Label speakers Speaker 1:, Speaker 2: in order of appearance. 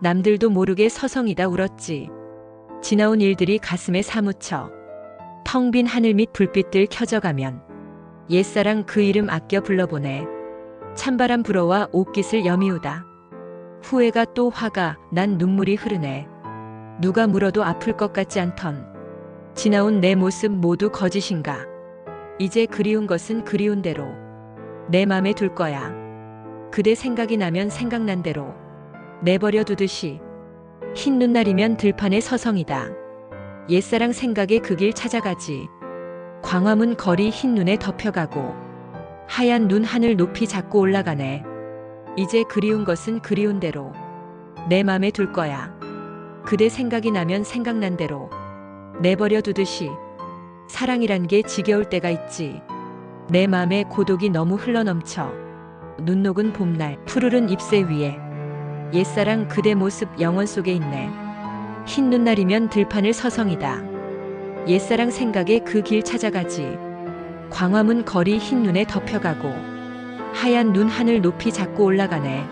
Speaker 1: 남들도 모르게 서성이다 울었지. 지나온 일들이 가슴에 사무쳐. 텅 빈 하늘 밑 불빛들 켜져가면 옛사랑 그 이름 아껴 불러보내. 찬바람 불어와 옷깃을 여미우다. 후회가 또 화가 난 눈물이 흐르네. 누가 물어도 아플 것 같지 않던 지나온 내 모습 모두 거짓인가. 이제 그리운 것은 그리운 대로 내 맘에 둘 거야. 그대 생각이 나면 생각난 대로 내버려 두듯이 흰 눈날이면 들판에 서성이다. 옛사랑 생각에 그 길 찾아가지. 광화문 거리 흰 눈에 덮여가고 하얀 눈 하늘 높이 잡고 올라가네. 이제 그리운 것은 그리운 대로 내 맘에 둘 거야. 그대 생각이 나면 생각난 대로 내버려 두듯이 사랑이란 게 지겨울 때가 있지. 내 맘에 고독이 너무 흘러넘쳐. 눈 녹은 봄날 푸르른 잎새 위에 옛사랑 그대 모습 영원 속에 있네. 흰 눈날이면 들판을 서성이다. 옛사랑 생각에 그 길 찾아가지. 광화문 거리 흰 눈에 덮여가고 하얀 눈 하늘 높이 잡고 올라가네.